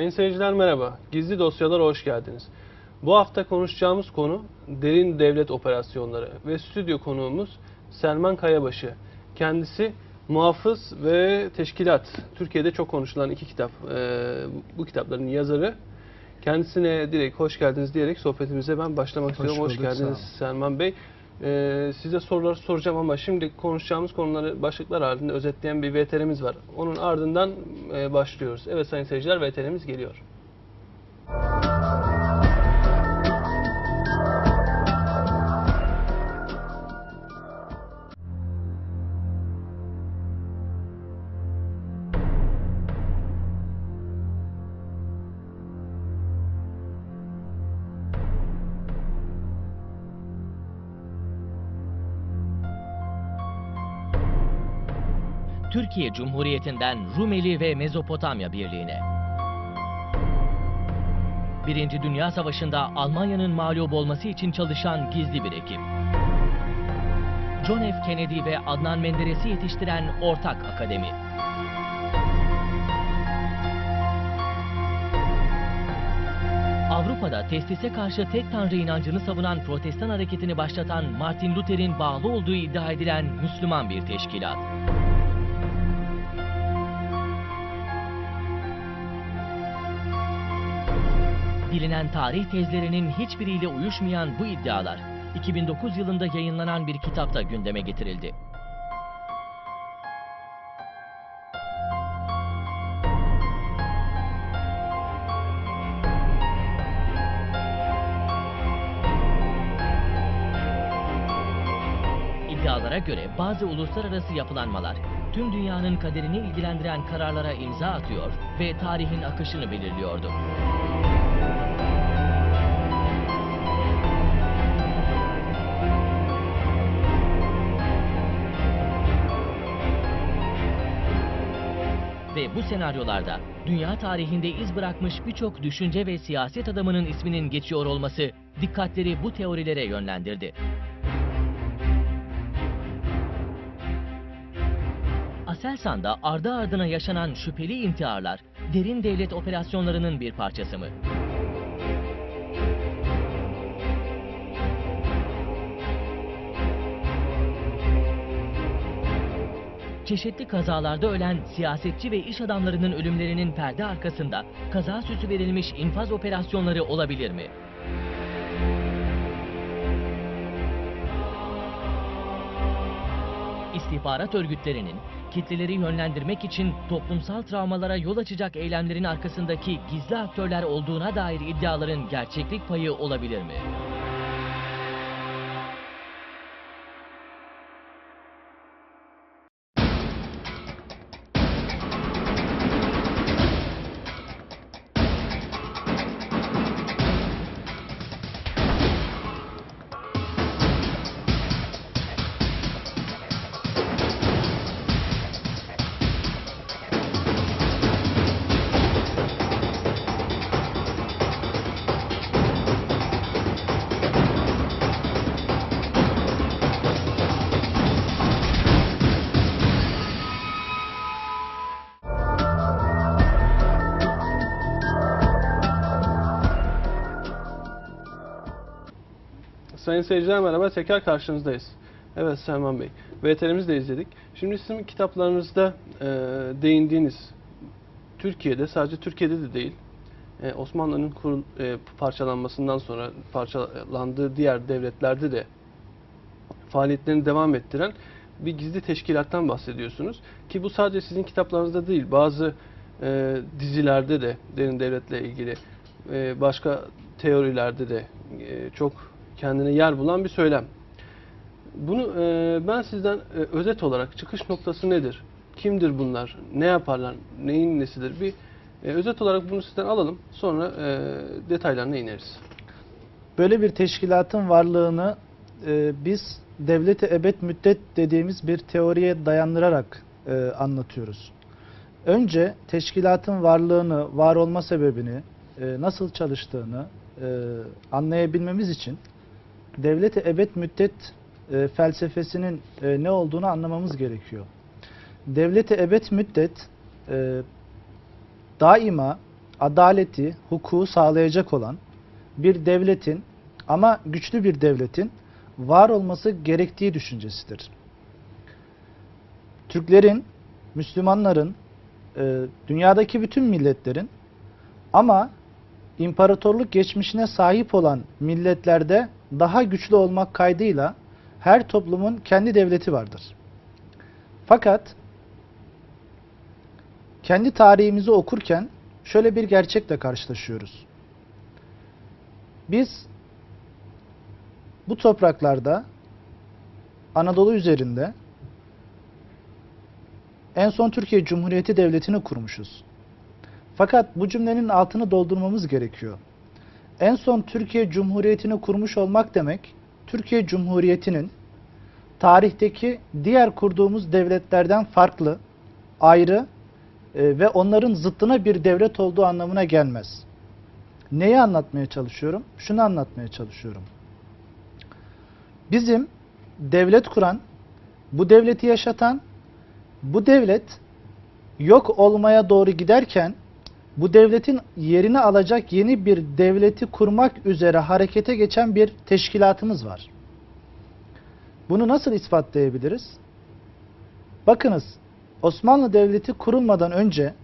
Sayın seyirciler merhaba. Gizli dosyalara hoş geldiniz. Bu hafta konuşacağımız konu derin devlet operasyonları ve stüdyo konuğumuz Selman Kayabaşı. Kendisi muhafız ve teşkilat. Türkiye'de çok konuşulan iki kitap. Ee, bu kitapların yazarı. Kendisine direkt hoş geldiniz diyerek sohbetimize ben başlamak istiyorum. Hoş bulduk, geldiniz. Selman Bey. Ee, size sorular soracağım ama şimdi konuşacağımız konuları başlıklar halinde özetleyen bir VTR'miz var. Onun ardından e, başlıyoruz. Evet sayın seyirciler VTR'miz geliyor. Türkiye Cumhuriyeti'nden Rumeli ve Mezopotamya Birliği'ne. Birinci Dünya Savaşı'nda Almanya'nın mağlup olması için çalışan gizli bir ekip. John F. Kennedy ve Adnan Menderes'i yetiştiren ortak akademi. Avrupa'da testise karşı tek tanrı inancını savunan protestan hareketini başlatan Martin Luther'in bağlı olduğu iddia edilen Müslüman bir teşkilat. Bilinen tarih tezlerinin hiçbiriyle uyuşmayan bu iddialar 2009 yılında yayınlanan bir kitapta gündeme getirildi. İddialara göre bazı uluslararası yapılanmalar tüm dünyanın kaderini ilgilendiren kararlara imza atıyor ve tarihin akışını belirliyordu. Bu senaryolarda dünya tarihinde iz bırakmış birçok düşünce ve siyaset adamının isminin geçiyor olması dikkatleri bu teorilere yönlendirdi. Aselsan'da ardı ardına yaşanan şüpheli intiharlar derin devlet operasyonlarının bir parçası mı? Çeşitli kazalarda ölen siyasetçi ve iş adamlarının ölümlerinin perde arkasında kaza süsü verilmiş infaz operasyonları olabilir mi? İstihbarat örgütlerinin kitleleri yönlendirmek için toplumsal travmalara yol açacak eylemlerin arkasındaki gizli aktörler olduğuna dair iddiaların gerçeklik payı olabilir mi? Sayın seyirciler merhaba. Tekrar karşınızdayız. Evet Selman Bey. VTR'mizi de izledik. Şimdi sizin kitaplarınızda e, değindiğiniz Türkiye'de sadece Türkiye'de de değil e, Osmanlı'nın kurul, e, parçalanmasından sonra parçalandığı diğer devletlerde de faaliyetlerini devam ettiren bir gizli teşkilattan bahsediyorsunuz. Ki bu sadece sizin kitaplarınızda değil, bazı e, dizilerde de derin devletle ilgili e, başka teorilerde de e, çok kendine yer bulan bir söylem. Bunu e, ben sizden e, özet olarak çıkış noktası nedir? Kimdir bunlar? Ne yaparlar? Neyin nesidir? Bir e, özet olarak bunu sizden alalım. Sonra e, detaylarına ineriz. Böyle bir teşkilatın varlığını e, biz devleti ebed müddet dediğimiz bir teoriye dayandırarak e, anlatıyoruz. Önce teşkilatın varlığını, var olma sebebini, e, nasıl çalıştığını e, anlayabilmemiz için devleti ebed müddet e, felsefesinin e, ne olduğunu anlamamız gerekiyor. Devleti ebed müddet e, daima adaleti, hukuku sağlayacak olan bir devletin ama güçlü bir devletin var olması gerektiği düşüncesidir. Türklerin, Müslümanların, e, dünyadaki bütün milletlerin ama imparatorluk geçmişine sahip olan milletlerde daha güçlü olmak kaydıyla her toplumun kendi devleti vardır. Fakat kendi tarihimizi okurken şöyle bir gerçekle karşılaşıyoruz. Biz bu topraklarda Anadolu üzerinde en son Türkiye Cumhuriyeti Devleti'ni kurmuşuz. Fakat bu cümlenin altını doldurmamız gerekiyor. En son Türkiye Cumhuriyeti'ni kurmuş olmak demek, Türkiye Cumhuriyeti'nin tarihteki diğer kurduğumuz devletlerden farklı, ayrı e, ve onların zıttına bir devlet olduğu anlamına gelmez. Neyi anlatmaya çalışıyorum? Şunu anlatmaya çalışıyorum. Bizim devlet kuran, bu devleti yaşatan, bu devlet yok olmaya doğru giderken bu devletin yerini alacak yeni bir devleti kurmak üzere harekete geçen bir teşkilatımız var. Bunu nasıl ispatlayabiliriz? Bakınız, Osmanlı Devleti kurulmadan önce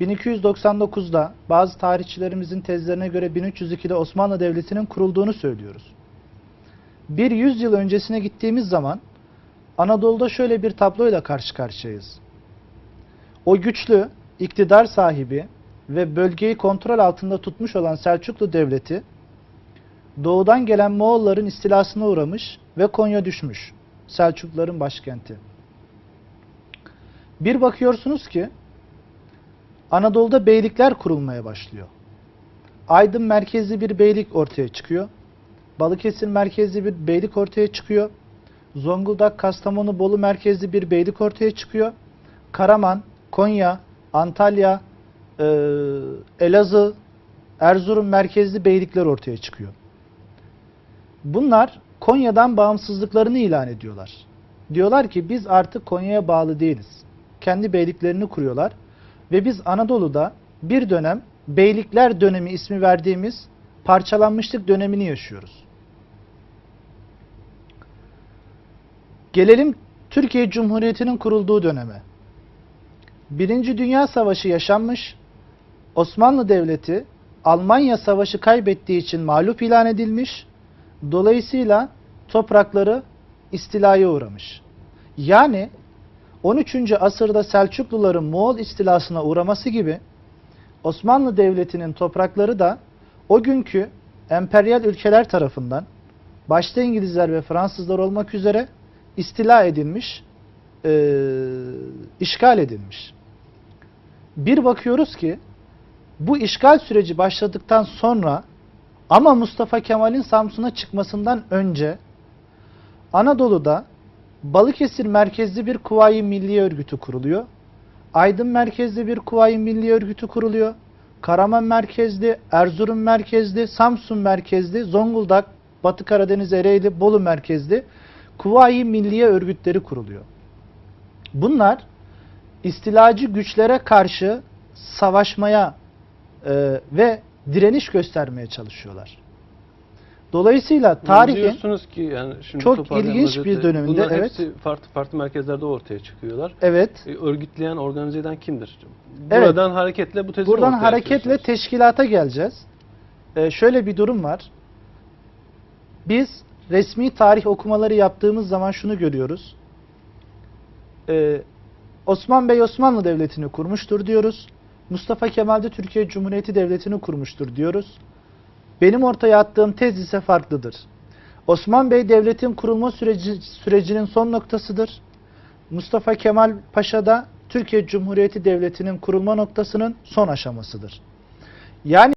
1299'da bazı tarihçilerimizin tezlerine göre 1302'de Osmanlı Devleti'nin kurulduğunu söylüyoruz. Bir yüzyıl öncesine gittiğimiz zaman Anadolu'da şöyle bir tabloyla karşı karşıyayız. O güçlü, iktidar sahibi ve bölgeyi kontrol altında tutmuş olan Selçuklu Devleti, doğudan gelen Moğolların istilasına uğramış ve Konya düşmüş. Selçukluların başkenti. Bir bakıyorsunuz ki Anadolu'da beylikler kurulmaya başlıyor. Aydın merkezli bir beylik ortaya çıkıyor. Balıkesir merkezli bir beylik ortaya çıkıyor. Zonguldak, Kastamonu, Bolu merkezli bir beylik ortaya çıkıyor. Karaman, Konya, Antalya, e, Elazığ, Erzurum merkezli beylikler ortaya çıkıyor. Bunlar Konya'dan bağımsızlıklarını ilan ediyorlar. Diyorlar ki biz artık Konya'ya bağlı değiliz. Kendi beyliklerini kuruyorlar ve biz Anadolu'da bir dönem beylikler dönemi ismi verdiğimiz parçalanmışlık dönemini yaşıyoruz. Gelelim Türkiye Cumhuriyeti'nin kurulduğu döneme. Birinci Dünya Savaşı yaşanmış. Osmanlı Devleti Almanya Savaşı kaybettiği için mağlup ilan edilmiş. Dolayısıyla toprakları istilaya uğramış. Yani 13. asırda Selçukluların Moğol istilasına uğraması gibi Osmanlı Devleti'nin toprakları da o günkü emperyal ülkeler tarafından başta İngilizler ve Fransızlar olmak üzere istila edilmiş, e, işgal edilmiş. Bir bakıyoruz ki bu işgal süreci başladıktan sonra ama Mustafa Kemal'in Samsun'a çıkmasından önce Anadolu'da Balıkesir merkezli bir Kuvayi Milliye Örgütü kuruluyor. Aydın merkezli bir Kuvayi Milliye Örgütü kuruluyor. Karaman merkezli, Erzurum merkezli, Samsun merkezli, Zonguldak, Batı Karadeniz Ereğli, Bolu merkezli Kuvayi Milliye Örgütleri kuruluyor. Bunlar istilacı güçlere karşı savaşmaya e, ve direniş göstermeye çalışıyorlar. Dolayısıyla tarihin Diyorsunuz ki yani şimdi çok ilginç bir döneminde, Bunların evet. hepsi farklı farklı merkezlerde ortaya çıkıyorlar. evet E, örgütleyen, organize eden kimdir? Evet. Buradan hareketle bu tezi buradan hareketle teşkilata geleceğiz. E, şöyle bir durum var. Biz resmi tarih okumaları yaptığımız zaman şunu görüyoruz. E, Osman Bey Osmanlı Devleti'ni kurmuştur diyoruz. Mustafa Kemal de Türkiye Cumhuriyeti Devleti'ni kurmuştur diyoruz. Benim ortaya attığım tez ise farklıdır. Osman Bey devletin kurulma süreci, sürecinin son noktasıdır. Mustafa Kemal Paşa da Türkiye Cumhuriyeti Devleti'nin kurulma noktasının son aşamasıdır. Yani